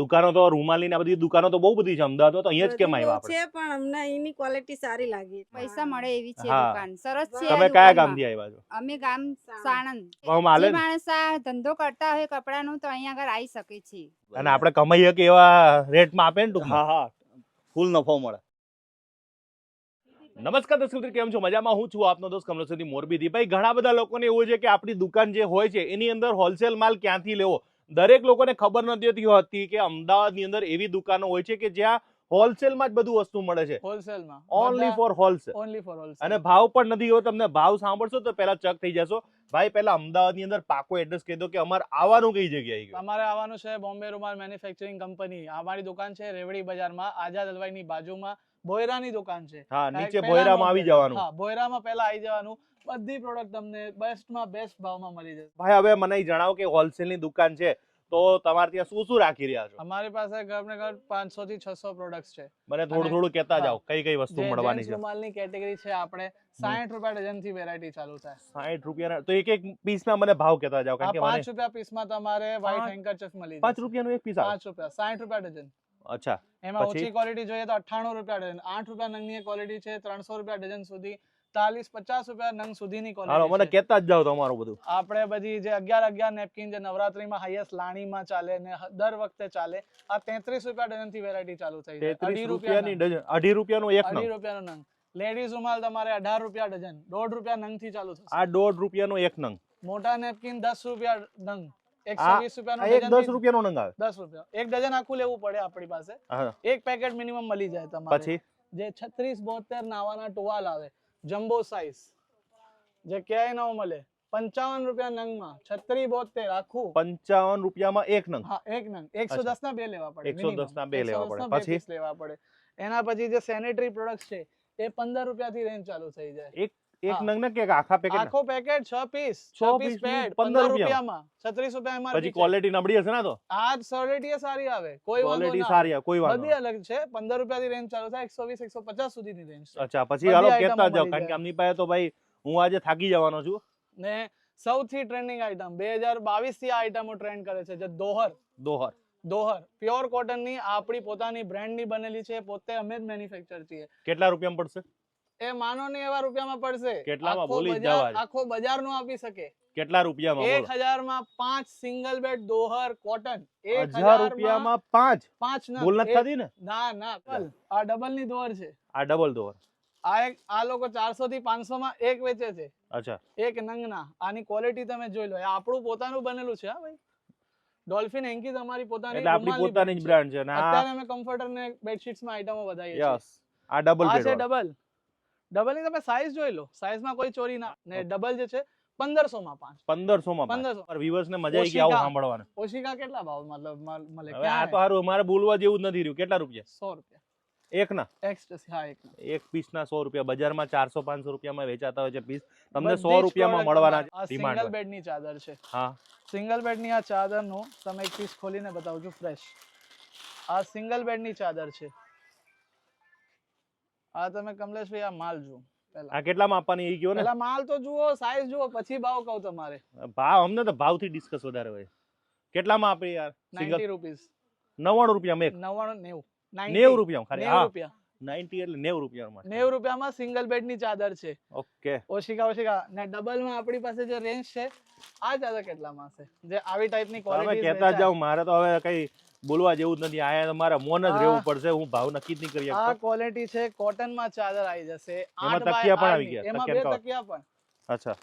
દુકાનો તો રૂમાલી ને આ બધી દુકાનો તો બહુ બધી છે અમદાવાદમાં તો અહીંયા જ કેમ આવ્યા આપણે? છે પણ અમને અહીંની ક્વોલિટી સારી લાગી. પૈસા મળે એવી છે દુકાન. સરસ છે તમે કયા. ગામથી આવ્યા છો? અમે ગામ સાણંદ. માણસ આ ધંધો કરતા હોય કપડાનું તો અહીંયા આગળ આવી શકે છે. અને આપણે કમાઈએ કે એવા રેટમાં આપે ને ટૂંકમાં? હા હા. ફૂલ નફો મળે. નમસ્કાર દર્શક મિત્રો કેમ છો? મજામાં હું છું આપનો દોસ્ત કમલેશથી મોરબીથી. ભાઈ ઘણા બધા લોકોને એવું છે કે આપણી દુકાન જે હોય છે એની અંદર હોલસેલ માલ ક્યાંથી લેવો? દરેક લોકોને ખબર નથી હોતી કે અમદાવાદની અંદર એવી દુકાનો હોય છે કે જ્યાં હોલસેલમાં જ બધું વસ્તુ મળે છે. હોલસેલમાં. Only for wholesale only for wholesale અને ભાવ પણ નથી હોતો. તમને ભાવ સાંભળશો તો પહેલા ચક થઈ જશો. ભાઈ પહેલા અમદાવાદની અંદર પાકો એડ્રેસ કહી દો કે અમારે આવવાનું કઈ જગ્યાએ ગયું? અમારે આવવાનું છે બોમ્બે રૂમાલ મેન્યુફેક્ચરિંગ કંપની અમારી દુકાન છે રેવડી બજારમાં. આઝાદ હલવાઈની બાજુમાં ભોયરાની દુકાન છે. હા નીચે ભોયરામાં આવી જવાનું. હા ભોયરામાં પહેલા આવી જવાનું. બધી પ્રોડક્ટ તમને બેસ્ટમાં બેસ્ટ ભાવમાં મળી જશે. ભાઈ હવે મને જણાવો કે હોલસેલની દુકાન છે તો તમારે ત્યાં શું શું રાખી રહ્યા છો? અમારી પાસે ઘર પાંચસો થી છસો પ્રોડક્ટ છે. મને થોડું થોડું કહેતા હા. જાઓ કઈ કઈ વસ્તુ મળવાની છે? રૂમાલની કેટેગરી છે આપણે સાઠ રૂપિયા ડઝનથી વેરાયટી ચાલુ થાય. સાઠ રૂપિયાના તો એક એક પીસના મને ભાવ કહેતા જાઓ કારણ કે પાંચ રૂપિયા પીસમાં તમારે વ્હાઈટ હેન્કર હેન્કરચીફ મળી પાંચ રૂપિયાનું એક પીસ પાંચ રૂપિયા સાઠ રૂપિયા ડઝન અચ્છા એમાં ઓછી ક્વોલિટી જોઈએ તો અઠ્ઠાણું રૂપિયા ડઝન આઠ રૂપિયા નંગની ક્વોલિટી છે ત્રણસો રૂપિયા ડઝન સુધી ચાલીસ પચાસ રૂપિયા નંગ સુધીની હાલો મને ક્વોલિટી કહેતા જ જાવ તમારું બધું. આપણે બધી જે અગિયાર અગિયાર નેપકિન જે નવરાત્રીમાં હાઈએસ્ટ લાણીમાં ચાલે ને દર વખતે ચાલે આ તેત્રીસ રૂપિયા ડઝનથી વેરાયટી ચાલુ થઈ જાય. અઢી રૂપિયાની રૂપિયા ડઝન અઢી રૂપિયાનું એક અઢી રૂપિયાનો નંગ. લેડીઝ રૂમાલ તમારે અઢાર રૂપિયા ડઝન દોઢ રૂપિયા નંગથી ચાલુ થશે. આ દોઢ રૂપિયાનું એક નંગ. મોટા નેપકિન દસ રૂપિયા નંગ. એક ડઝન આખું લેવું પડે આપણી પાસે. એક પેકેટ મિનિમમ મળી જાય તમારે. જે છત્રીસ બોતેર નાવાના ટુવાલ આવે જમ્બો સાઈઝ જે ક્યાંય ન મળે. પંચાવન રૂપિયા નંગમાં. છત્રી બોતેર આખું. પંચાવન રૂપિયામાં એક નંગ. હા એક નંગ. એકસો દસ ના બે લેવા પડે 110 ના બે લેવા પડે. પછી? પછી લેવા પડે. એના પછી જે સેનેટરી પ્રોડક્ટ છે એ પંદર રૂપિયા થી રેન્જ ચાલુ થઈ જાય. એક હા. નંગ ને કે આખા પેકેટ આખો પેકેટ 6 પીસ છ છ પીસ પેડ 15 પંદર રૂપિયામાં. રૂપિયામાં. છત્રીસ રૂપિયા પછી ક્વોલિટી નબળી હશે ને તો? આ ક્વોલિટી સારી આવે. કોઈ વાંધો ક્વોલિટી સારી આવે, કોઈ વાંધો બધી અલગ છે. પંદર રૂપિયા થી રેન્જ ચાલુ થાય એકસો વીસ એકસો પચાસ સુધીની રેન્જ છે. અચ્છા પછી હાલો કેતા જાવ કારણ કે આમની પાસે તો ભાઈ હું આજે થાકી જવાનો છું. ને સૌથી ટ્રેન્ડિંગ આઈટમ બે હજાર બાવીસથી આ આઈટમો ટ્રેન્ડ કરે છે જે દોહર. દોહર. દોહર. પ્યોર કોટનની આપણી પોતાની બ્રાન્ડની બનેલી છે પોતે અમે જ મેન્યુફેક્ચર છીએ. કેટલા રૂપિયામાં પડશે? એ માનો નહીં એવા રૂપિયામાં પડશે. કેટલામાં? બોલી જવા આખો બજાર નો આપી શકે. કેટલા રૂપિયામાં એક હજારમાં પાંચ સિંગલ બેડ દોહર કોટન એક હજાર રૂપિયામાં પાંચ? પાંચ. ભૂલ નથી થતી ને? ના ના. આ ડબલની દોહર છે. આ ડબલ દોહર આ એક આ લોકો ચારસો થી પાંચસો માં એક વેચે છે. અચ્છા. એક નંગના આની ક્વોલિટી તમે જોઈ લો. આપણું પોતાનું બનેલું છે હા ભાઈ. ડોલ્ફિન એન્કી તમારી પોતાની એટલે આપણી પોતાની જ બ્રાન્ડ છે. અને અત્યારે અમે કમ્ફર્ટર ને બેડશીટ્સમાં આઈટમો વધારીએ છીએ. યસ આ ડબલ આ છે ડબલ ડબલની તમે સાઈઝ જોઈ લો. સાઈઝમાં કોઈ ચોરી ના ને ડબલ જે છે પંદરસો માં પાંચ. પંદરસો. માં પંદરસો વ્યુઅર્સ ને મજા આવી ગઈ આવું સાંભળવાનું. ઓશિકા કેટલા ભાવ મતલબ મળે હવે આ તો સારું અમારે બોલવા જેવું જ નથી રહ્યું. કેટલા રૂપિયા? સો રૂપિયા. એક ના? હા એક એક પીસ ના સો રૂપિયા. બજારમાં ચારસો પાંચસો રૂપિયામાં વેચાતા હોય છે પીસ તમને સો રૂપિયામાં મળવાના સિંગલ બેડની ચાદર છે. હા. સિંગલ બેડની આ ચાદરનું તમે એક પીસ ખોલીને બતાવું છું ફ્રેશ આ સિંગલ બેડની ચાદર છે. આ તમે કમલેશભાઈ આ માલ જુઓ આ કેટલા માપવાની એ કયો ને? પેલા માલ તો જુઓ સાઈઝ જુઓ પછી ભાવ કહું તમારે. ભાવ અમને તો ભાવથી ડિસ્કસ વધારે હોય. કેટલામાં આપે યાર? સિંગલ નાઇન્ટી રૂપીસ નવ્વાણું રૂપિયામાં એક? નવ્વાણું નેવું. નેવું રૂપિયામાં ખાલી? નેવું હા. રૂપિયા. નાઇન્ટી એટલે નેવું રૂપિયામાં. નેવું રૂપિયામાં સિંગલ બેડની ચાદર છે. ઓકે. ઓશિકા ઓશિકા ને ડબલમાં આપણી પાસે જે રેન્જ છે આ ચાદર કેટલામાં છે જે આવી ટાઈપની તમે ક્વોલિટી કહેતા જાવ મારે તો હવે કઈ બોલવા જેવું જ નથી. આયા તમારે મોન જ રહેવું પડશે. હું ભાવ નક્કી જ નહીં કરી આ ક્વોલિટી છે કોટનમાં ચાદર આવી જશે. એમાં તકિયા પણ આવી ગયા, એમાં બે તકિયા પણ. અચ્છા.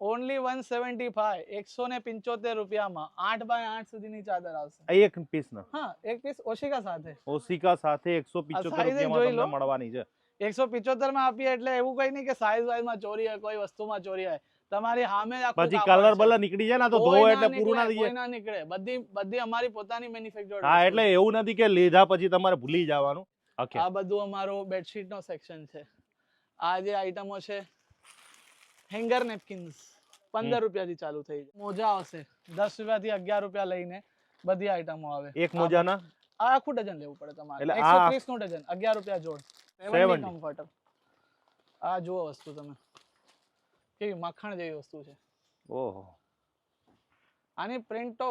ઓનલી વન સેવન્ટી ફાઈવ એકસો ને પિંચોતેર રૂપિયામાં આઠ બાય આઠ સુધીની ચાદર આવશે. આ એક પીસ ના. હા એક પીસ ઓશિકા સાથે. ઓશિકા સાથે એકસો પિચોતેર size એ રૂપિયામાં તમને મળવાની છે. એકસો પિચોતેરમાં આપીએ એટલે એવું કઈ નહીં કે સાઈઝ વાઇઝમાં ચોરી હોય કોઈ વસ્તુમાં ચોરી હોય. તમારી સામે પછી કલર બલર નીકળી જાય ને તો ધોવો એટલે પૂરું ના થઈ જાય. નીકળે. બધી બધી અમારી પોતાની મેન્યુફેક્ચર હા એટલે એવું નથી કે લીધા પછી તમારે ભૂલી જવાનું. ઓકે આ બધું અમારો બેડશીટ નો સેક્શન છે. આ જે આઈટમો છે હેંગર નેપકિન્સ પંદર રૂપિયાથી ચાલુ થઈ જાય. મોજા આવશે. દસ રૂપિયાથી અગિયાર રૂપિયા લઈને બધી આઈટમો આવે. એક મોજાના? આ આખું ડઝન લેવું પડે તમારે. એકસો ત્રીસનું ડઝન અગિયાર રૂપિયા જોડ. 70. કમ્ફર્ટર આ જુઓ વસ્તુ તમે. કેવી માખણ જેવી વસ્તુ છે. ઓહો. આની પ્રિન્ટો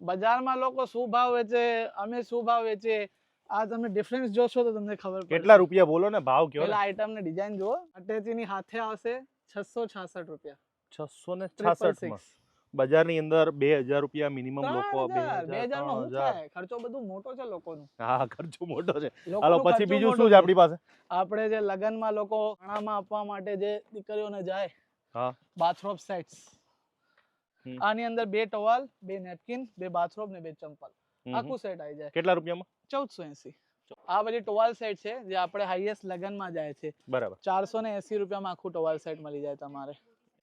બજારમાં લોકો શું ભાવ વેચે અમે શું ભાવ વેચીએ આ તમે ડિફરન્સ જોશો તો તમને ખબર કેટલા રૂપિયા બોલો ને ભાવ કયો પેલા આઈટમ ને ડિઝાઇન જુઓ. અટેચીની હાથે આવશે છસો છાસઠ રૂપિયા. છસો ને છાસઠ બજારની અંદર બે હજાર રૂપિયા મિનિમમ લોકો બે હજારમાં ખર્ચો બધું મોટો છે લોકો હા ખર્ચો મોટો છે. લોકોનો હાલો પછી બીજું શું છે આપણી પાસે? આપણે જે લગનમાં લોકો ખાણામાં આપવા માટે જે દીકરીઓને જાય હા. બાથરોબ સેટ્સ આની અંદર બે ટવાલ બે નેપકિન બે બાથરોબ ને બે ચંપલ. આખું સેટ આવી જાય. કેટલા રૂપિયામાં? ચૌદસો એસી. આ બધી ટોવાલ સેટ છે જે આપણે હાઈએસ્ટ લગનમાં જાય છે. બરાબર. ચારસો ને એસી રૂપિયામાં આખું ટોવાલ સેટ મળી જાય તમારે.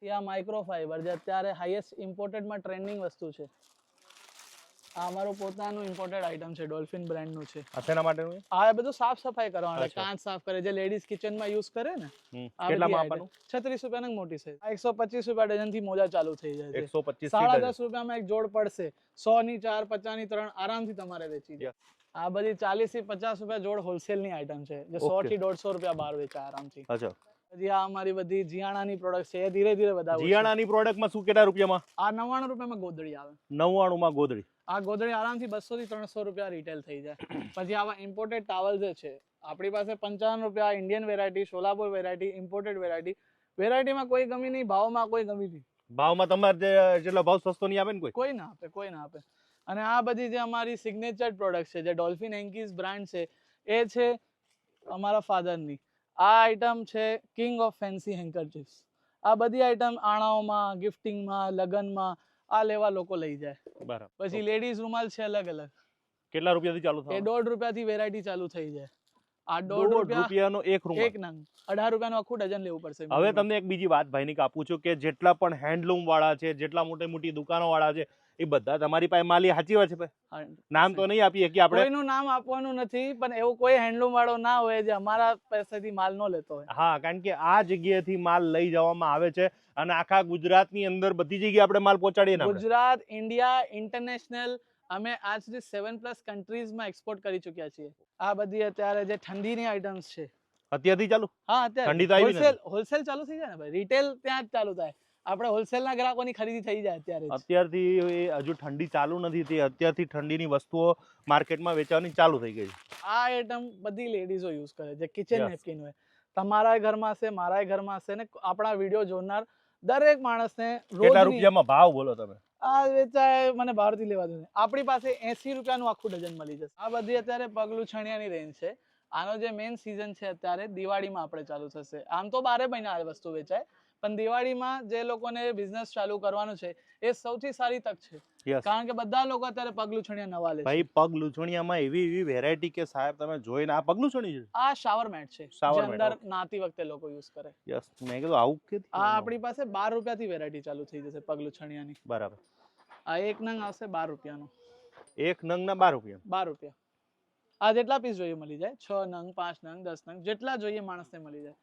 ત્યાં માઇક્રો ફાઈબર જે અત્યારે હાઈએસ્ટ ઇમ્પોર્ટેડમાં ટ્રેન્ડિંગ વસ્તુ છે. આ અમારું પોતાનું ઇમ્પોર્ટેડ આઇટમ છે ડોલ્ફિન બ્રાન્ડનું છે. આ શેના માટેનું આ બધું સાફ સફાઈ કરવાનું કાંચ સાફ કરે જે લેડીઝ કિચનમાં યુઝ કરે ને. આ કેટલામાં આપવાનું? છત્રીસ રૂપિયાની મોટી છે આ એકસો પચીસ રૂપિયા ડઝનથી મોજા ચાલુ થઈ જાય છે. એકસો પચીસ સાડા દસ. રૂપિયામાં એક જોડ પડશે. સો ની ચાર પચાસની ત્રણ આરામથી તમારે વેચી જાય આ બધી ચાલીસથી પચાસ રૂપિયા જોડ હોલસેલની આઈટમ છે જે સો Okay. થી દોઢસો રૂપિયા બહાર વેચાય આરામથી. અચ્છા. પછી આ અમારી બધી જીયાણાની પ્રોડક્ટ છે ધીરે ધીરે વધારે જીયાણાની પ્રોડક્ટમાં શું કેટલા રૂપિયામાં? આ નવ્વાણું રૂપિયામાં ગોદડી આવે. નવ્વાણું માં ગોદડી. આ ગોદડી આરામથી બસો થી ત્રણસો રૂપિયા રિટેલ થઈ જાય. પછી આવા ઇમ્પોર્ટેડ ટાવલ જે છે આપણી પાસે પંચાવન રૂપિયા Indian variety Solapur variety imported variety વેરાયટીમાં કોઈ ગમી નહીં ભાવમાં કોઈ ગમી નહીં. ભાવમાં તમારે જેટલો ભાવ સસ્તો નહીં આવે ને કોઈ? કોઈ ના આપે કોઈ ના આપે. અને આ બધી જે અમારી સિગ્નેચર પ્રોડક્ટ છે જે ડોલ્ફિન એન્કીઝ બ્રાન્ડ છે એ છે અમારા ફાધરની આ આઇટમ છે કિંગ ઓફ ફેન્સી હેન્કરચીફ્સ આ બધી આઇટમ આણાઓમાં ગિફ્ટિંગમાં લગનમાં આ લેવા લોકો લઈ જાય. બરાબર. પછી લેડીઝ રૂમાલ છે અલગ અલગ. કેટલા રૂપિયાથી ચાલુ એ થાય દોઢ રૂપિયાથી વેરાયટી ચાલુ થઈ જાય. આ દોઢ રૂપિયા રૂપિયાનો એક રૂમ એક નંગ. અઢાર રૂપિયાનું આખું ડઝન લેવું પડશે. હવે તમને એક બીજી વાત ભાઈની કાપું છું કે જેટલા પણ હેન્ડલૂમ વાળા છે જેટલા મોટી મોટી દુકાનો વાળા છે એ બધા તમારી પાસે માલી સાચી વાત છે ભાઈ. નામ તો નહીં આપીએ કે આપણે કોઈનું નામ આપવાનું નથી પણ એવું કોઈ હેન્ડલૂમ વાળો ના હોય જે અમારા પૈસાથી માલ નો લેતો હોય. હા કારણ કે આ જગ્યાએથી માલ લઈ જવામાં આવે છે અને આખા ગુજરાતની અંદર બધી જગ્યાએ આપણે માલ પહોંચાડીએ ગુજરાત ઇન્ડિયા ઇન્ટરનેશનલ અમે આજ સુધી સેવન પ્લસ કન્ટ્રીઝમાં એક્સપોર્ટ કરી ચૂક્યા છીએ. આ બધી અત્યારે જે ઠંડીની આઇટમ્સ છે. અત્યારથી ચાલુ? હા અત્યારે. ઠંડી તો હોલસેલ હોલસેલ ચાલુ થઈ જાય ને ભાઈ? રિટેલ ત્યાં જ ચાલુ થાય. આપણે હોલસેલના ગ્રાહકોની ખરીદી થઈ જાય અત્યારે અત્યારથી હજુ ઠંડી ચાલુ નથી તે અત્યારથી ઠંડીની વસ્તુઓ માર્કેટમાં વેચવાની ચાલુ થઈ ગઈ આ આઈટમ બધી લેડીઝો યુઝ કરે છે કિચન નેપકિન હોય. તમારા ઘરમાં હશે મારા ઘરમાં હશે ને આપણા વીડિયો જોનાર દરેક માણસને કેટલા રૂપિયામાં ભાવ બોલો તમે? આ વેચાય મને બહારથી લેવા દો આપણી પાસે એસી રૂપિયાનું આખું ડઝન મળી જશે. આ બધી અત્યારે પગલું છણિયાની રેન્જ છે. આનો જે મેઇન સિઝન છે અત્યારે દિવાળીમાં આપણે ચાલુ થશે. આમ તો બારે મહિના આ વસ્તુ વેચાય પણ દિવાળીમાં જે લોકોને બિઝનેસ ચાલુ કરવાનું છે એ સૌથી સારી તક છે. કારણ કે બધા લોકો અત્યારે પગલું છણિયા નવા લે ભાઈ પગ લૂછણિયામાં એવી એવી વેરાયટી કે સાહેબ તમે જોઈને આ પગ લૂછણી છે? આ શાવર મેટ છે જે અંદર નાતી વખતે લોકો યુઝ કરે. યસ મેં કીધું આવું કે આ આપણી પાસે બાર રૂપિયાથી વેરાયટી ચાલુ થઈ જશે પગલું છણિયાની બરાબર. આ એક નંગ આવશે બાર રૂપિયાનો. એક નંગ ના બાર રૂપિયા. બાર રૂપિયા. આ જેટલા પીસ જોઈએ મળી જાય. છ નંગ પાંચ નંગ દસ નંગ જેટલા જોઈએ માણસને મળી જાય.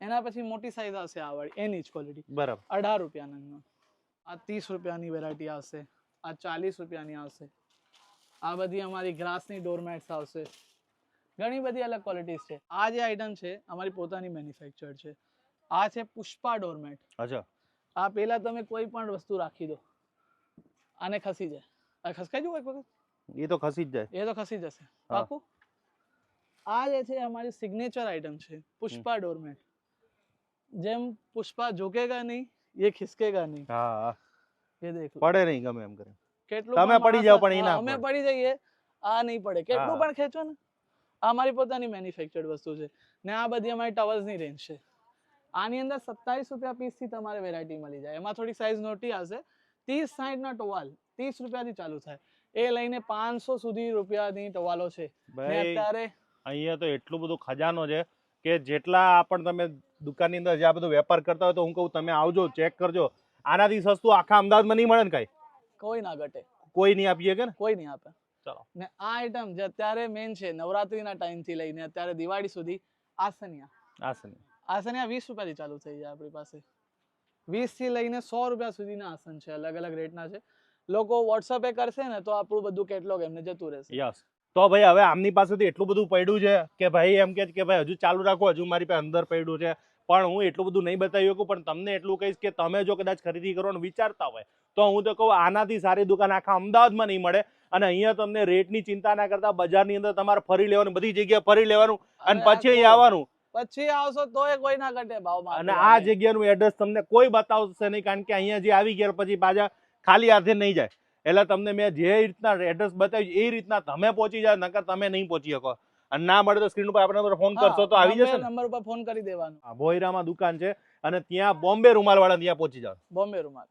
એના પછી મોટી સાઈઝ આવશે આ વાળી એની જ ક્વોલિટી બરાબર. અઢાર રૂપિયા નંગનો. આ ત્રીસ રૂપિયાની વેરાયટી આવશે. આ ચાલીસ રૂપિયાની આવશે. આ બધી અમારી ગ્રાસની ડોરમેટ્સ આવશે. ઘણી બધી અલગ ક્વોલિટીઝ છે. આ જે આઈટમ છે અમારી પોતાની મેન્યુફેક્ચર છે. આ છે પુષ્પા ડોરમેટ અચ્છા. આ પેલા તમે કોઈ પણ વસ્તુ રાખી દો. આને ખસી જાય. આ ખસકાઈ જવું એક વખત? એ તો ખસી જ જાય. એ તો ખસી જશે. પાકું આ જે છે અમારી સિગ્નેચર આઇટમ છે. પુષ્પા ડોરમેટ. જેમ પુષ્પા જોકેગા નહીં એ ખિસકેગા નહીં. હા એ દેખ પડે નહીં ગમે એમ કરે. કેટલું તમે પડી જાવ પણ એના અમે પડી જઈએ આ નહીં પડે. કેટલું પણ ખેંચો ને. આ મારી પોતાની મેન્યુફેક્ચર્ડ વસ્તુ છે. ને આ બધી અમારી ટવલ્સની રેન્જ છે. આની અંદર સત્તાવીસ રૂપિયા પીસથી તમારે વેરાયટી મળી જાય. એમાં થોડી સાઇઝ નોટી આવશે. ત્રીસ સાઠના ટોવાલ ત્રીસ રૂપિયાથી ચાલુ થાય. એ લઈને પાંચસો સુધી રૂપિયાની ટવાલો છે. અત્યારે અહીંયા તો એટલું બધું ખજાનો છે કે જેટલા પણ તમે દુકાનની અંદર જે આ બધો વેપાર કરતા હોય તો હું કહું તમે આવજો ચેક કરજો. આનાથી સસ્તું આખા અમદાવાદમાં નહીં મળે ને કઈ? કોઈ ના ઘટે. કોઈ નહીં આપીએ કે કોઈ નહીં આપે. ચાલો. ને આ આઈટમ જે અત્યારે મેન છે નવરાત્રીના ટાઈમથી લઈને અત્યારે દિવાળી સુધી આસનિયા. આસન આસનિયા વીસ રૂપિયાથી ચાલુ થઈ જાય આપણી પાસે. વીસથી લઈને સો રૂપિયા સુધીના આસન છે અલગ અલગ રેટના છે. લોકો વોટ્સઅપે કરશે ને તો આપણું બધું કેટલોગ એમને જતું રહેશે. યસ તો ભાઈ હવે આમની પાસેથી એટલું બધું પડ્યું છે કે ભાઈ એમ કે ભાઈ હજુ ચાલુ રાખો હજુ મારી પાસે અંદર પડ્યું છે. પણ હું એટલું બધું નહીં બતાવી શકું પણ તમને એટલું કહીશ કે તમે જો કદાચ ખરીદી કરવાનું વિચારતા હોય તો હું તો કહું આનાથી સારી દુકાન આખા અમદાવાદમાં નહીં મળે. અને અહીંયા તમને રેટની ચિંતા ના કરતા બજારની અંદર તમારે ફરી લેવાનું બધી જગ્યાએ ફરી લેવાનું અને પછી અહીં આવવાનું. પછી આવશો તોય કોઈ ના ઘટે ભાવમાં અને આ જગ્યાનું એડ્રેસ તમને કોઈ બતાવશે નહીં કારણ કે અહીંયા જે આવી ગયા પછી પાછા ખાલી હાથે નહીં જાય. એટલે તમને મેં જે રીતના એડ્રેસ બતાવ્યું એ રીતના તમે પહોંચી જાવ નકર તમે નહીં પહોંચી શકો. અને ના મળે તો સ્ક્રીન ઉપર આપણે ફોન કરશો તો આવી જશે નંબર ઉપર ફોન કરી દેવાનો. ભોયરામાં દુકાન છે અને ત્યાં બોમ્બે રૂમાલ વાળા ત્યાં પહોંચી જાવ બોમ્બે રૂમાલ.